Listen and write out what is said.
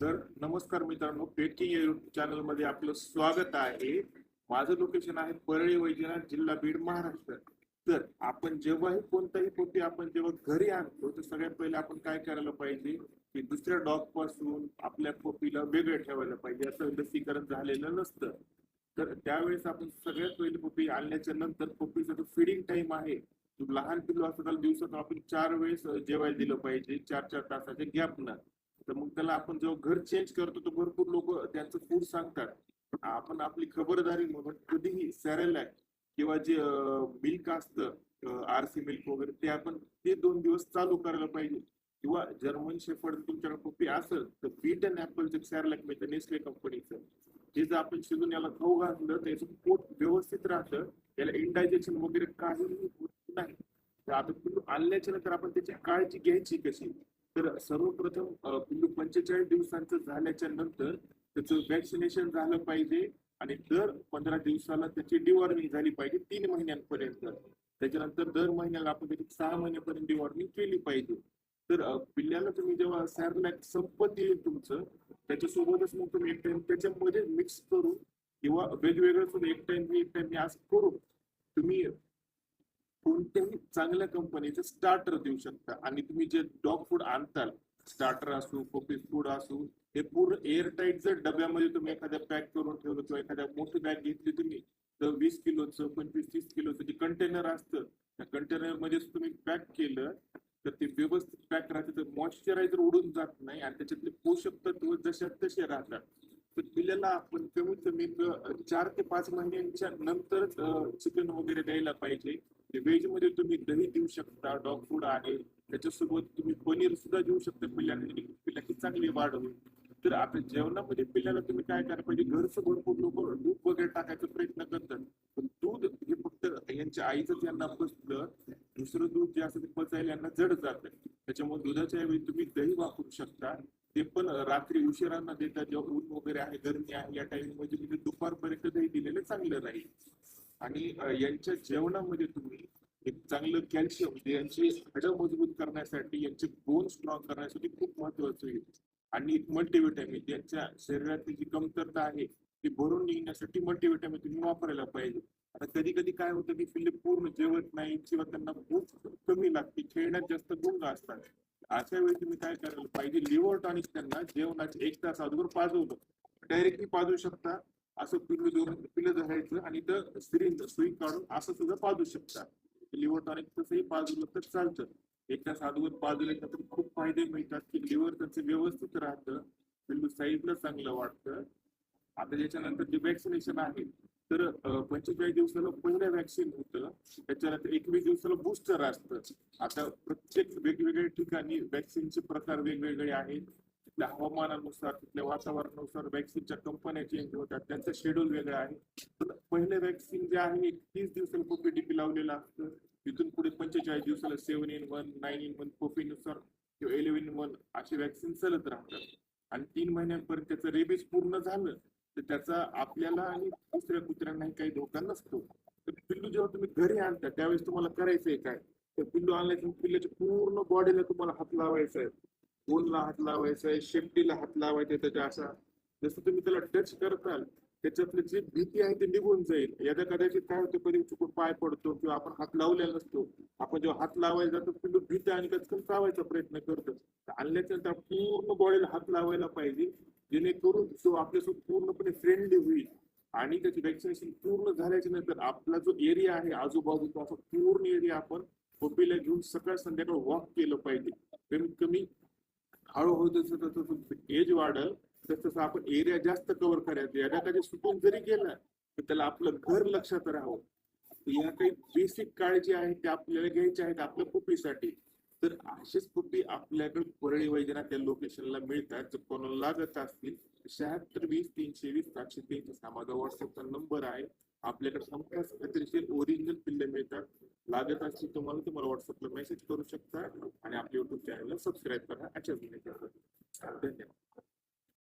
तर नमस्कार मित्रांनो पेटकिंग चॅनलमध्ये आपलं स्वागत आहे. माझं लोकेशन आहे परळी वैजनाथ जिल्हा बीड महाराष्ट्र. तर आपण जेव्हाही कोणताही पोटी आपण जेव्हा घरी आणतो तर सगळ्यात पहिले आपण काय करायला पाहिजे? की दुसऱ्या डॉगपासून आपल्या पप्पीला वेगळं ठेवायला पाहिजे. असं लसीकरण झालेलं नसतं. तर त्यावेळेस आपण सगळ्यात पहिले पोपी आणल्याच्या नंतर पोपीचा जो फिडिंग टाइम आहे लहान पिल्लू असतं त्याला दिवसातून आपण चार वेळेस जेवायला दिलं पाहिजे. चार चार तासाच्या गॅपनं तर मग त्याला आपण जेव्हा घर चेंज करतो तर भरपूर लोक त्यांचं फूड सांगतात. आपण आपली खबरदारी म्हणून कधीही सॅरेलॅक किंवा जे मिल्क असतं आरसी मिल्क वगैरे ते आपण ते दोन दिवस चालू करायला पाहिजे. किंवा जर्मन शेफर्ड तुमच्याकडे पप्पी असेल तर बीट अँड ऍपलचं सॅरेलॅक मिळतं नेस्ले कंपनीचं हे जर आपण शिजून याला खाऊ घातलं तर याचं पोट व्यवस्थित राहतं याला इंडायजेशन वगैरे काहीही होत नाही. तर आता आणल्याच्या नंतर आपण त्याची काळजी घ्यायची कशी? तर सर्वप्रथम पिल्लू पंचेचाळीस दिवसांचं झाल्याच्यानंतर त्याचं व्हॅक्सिनेशन झालं पाहिजे आणि दर पंधरा दिवसाला त्याची डिवॉर्मिंग झाली पाहिजे तीन महिन्यांपर्यंत. त्याच्यानंतर दर महिन्याला आपण त्याची सहा महिन्यापर्यंत डिवॉर्मिंग केली पाहिजे. तर पिल्ल्याला तुम्ही जेव्हा सॅरलॅक संपत येईल तुमचं त्याच्यासोबतच मग तुम्ही एक टाइम त्याच्यामध्ये मिक्स करून किंवा वेगवेगळं सुद्धा एक टाइम एक टाइम आज करून चांगल्या कंपनीचं स्टार्टर देऊ शकता. आणि तुम्ही जे डॉग फूड आणताल स्टार्टर असो पपी फूड असो हे पूर्ण एअर टाईट जर डब्यामध्ये तुम्ही एखाद्या पॅक करून ठेवलं किंवा एखाद्या मोठी बॅग घेतली तुम्ही तर वीस किलोचं पंचवीस तीस किलोचं जे कंटेनर असतं त्या कंटेनरमध्ये तुम्ही पॅक केलं तर ते व्यवस्थित पॅक राहते तर मॉइश्चरायझर उडून जात नाही आणि त्याच्यातले पोषक तत्व जशा तसे राहतात. तर पिल्ल्याला आपण कमीत कमी चार ते पाच महिन्यांच्या नंतरच चिकन वगैरे द्यायला पाहिजे. व्हेजमध्ये तुम्ही दही देऊ शकता डॉग फूड आहे. त्याच्यासोबत तुम्ही पनीर सुद्धा देऊ शकता पिल्ल्याला पिल्ल्याची चांगली वाढ होईल. तर आता जेवणामध्ये पिल्ल्याला तुम्ही काय करायला पाहिजे? घरचं भरपूर लोक दूध वगैरे टाकायचा प्रयत्न करतात. पण दूध हे फक्त यांच्या आईचं यांना पचलं दुसरं दूध जे असतं ते पचायला यांना जड जातं. त्याच्यामुळे दुधाच्या ऐवजी तुम्ही दही वापरू शकता. ते पण रात्री उशिरांना देता जेव्हा ऊन वगैरे आहे गर्मी आहे या टाइममध्ये मध्ये म्हणजे दुपारपर्यंत दही दिलेलं चांगलं राहील. आणि यांच्या जेवणामध्ये तुम्ही एक चांगलं कॅल्शियम म्हणजे यांची हाडं मजबूत करण्यासाठी यांचे बोन स्ट्रॉंग करण्यासाठी खूप महत्वाचं आहे. आणि मल्टीव्हिटॅमिन यांच्या शरीरातली जी कमतरता आहे ती भरून निघण्यासाठी मल्टीव्हिटॅमिन तुम्ही वापरायला पाहिजे. आता कधी कधी काय होतं की पिल्ले पूर्ण जेवत नाही किंवा त्यांना भूक कमी लागते खेळण्यात जास्त गुंग असतात. अशा वेळी तुम्ही काय करायला पाहिजे लिव्हर टॉनिक त्यांना जेवणाचे एक तास अगोदर पाजवलं. डायरेक्टली पाजू शकता. असं पिल्लू दोन पिल्लं धरायचं आणि तर सिरिंज सुई काढून असं सुद्धा पाजू शकता. लिव्हर टॉनिक तसंही पाजवलं तर चालतं. एक तास अगोदर पाजल्यानंतर खूप फायदे मिळतात की लिव्हर त्यांचं व्यवस्थित राहतं. पिल्लू साईडला चांगलं वाटतं आता त्याच्यानंतर जे वॅक्सिनेशन आहे तर पंचेचाळीस दिवसाला पहिलं वॅक्सिन होतं. त्याच्यानंतर एकवीस दिवसाला बुस्टर असतं. आता प्रत्येक वेगवेगळ्या ठिकाणी वॅक्सिनचे प्रकार वेगवेगळे आहेत. तिथल्या हवामानानुसार तिथल्या वातावरणानुसार वॅक्सिनच्या कंपन्या चेंज होतात. त्यांचं शेड्यूल वेगळं आहे. तर पहिलं वॅक्सिन जे आहे तीस दिवसाला पोपीडीपी लावलेलं असतं? तिथून पुढे पंचेचाळीस दिवसाला seven in one nine in one कोपीनुसार किंवा इलेव्हन इन वन असे वॅक्सिन चालत राहतात. आणि तीन महिन्यांपर्यंत त्याचं रेबीज पूर्ण झालं तर त्याचा आपल्याला आणि दुसऱ्या कुत्र्यांनाही काही धोका नसतो. तर पिल्लू जेव्हा तुम्ही घरी आणता त्यावेळेस तुम्हाला करायचंय काय? तर पिल्लू आणल्याच्या पिल्ल्याच्या पूर्ण बॉडीला तुम्हाला हात लावायचा आहे. बोनला हात लावायचा आहे शेपटीला हात लावायचा आहे त्याच्या असा. जसं तुम्ही त्याला टच करताल त्याच्यातली जी भीती आहे ती निघून जाईल. याचा कदाचित काय होतं कधी चुकून पाय पडतो किंवा आपण हात लावलेला नसतो. आपण जेव्हा हात लावायला जातो पिल्लू भीती आणि कचकन चावायचा प्रयत्न करतो. तर आणल्याच्या पूर्ण बॉडीला हात लावायला पाहिजे. तो आपल्यासोबत पूर्णपणे फ्रेंडली होईल. आणि त्याची वॅक्सिनेशन पूर्ण झाल्याच्यानंतर आपला जो एरिया आहे आजूबाजूचा असा पूर्ण एरिया आपण पपीला घेऊन सकाळ संध्याकाळ वॉक केलं पाहिजे. कमीत कमी हळूहळू जसं तसं एज वाढल तसं तसं आपण एरिया जास्त कव्हर करायचं. एरिया काही सुटून जरी गेला तर त्याला आपलं घर लक्षात राहावं. या काही बेसिक काळजी आहे त्या आपल्याला घ्यायच्या आहेत आपल्या पुपीसाठी तर असेच पुपी आपल्याकडे परळी वैद्यनाथ त्या लोकेशनला मिळतात. जर कोणाला लागत असतील शहात्तर वीस तीनशे वीस सातशे तेहतीस. हा माझा व्हॉट्सअपचा नंबर आहे. आपल्याकडे हमखास खात्रीशीर ओरिजिनल पिल्ले मिळतात. लागत असतील तुम्हाला तुम्हाला व्हॉट्सअपला मेसेज करू शकता आणि आपल्या युट्यूब चॅनलला सबस्क्राईब करा. अशा धन्यवाद.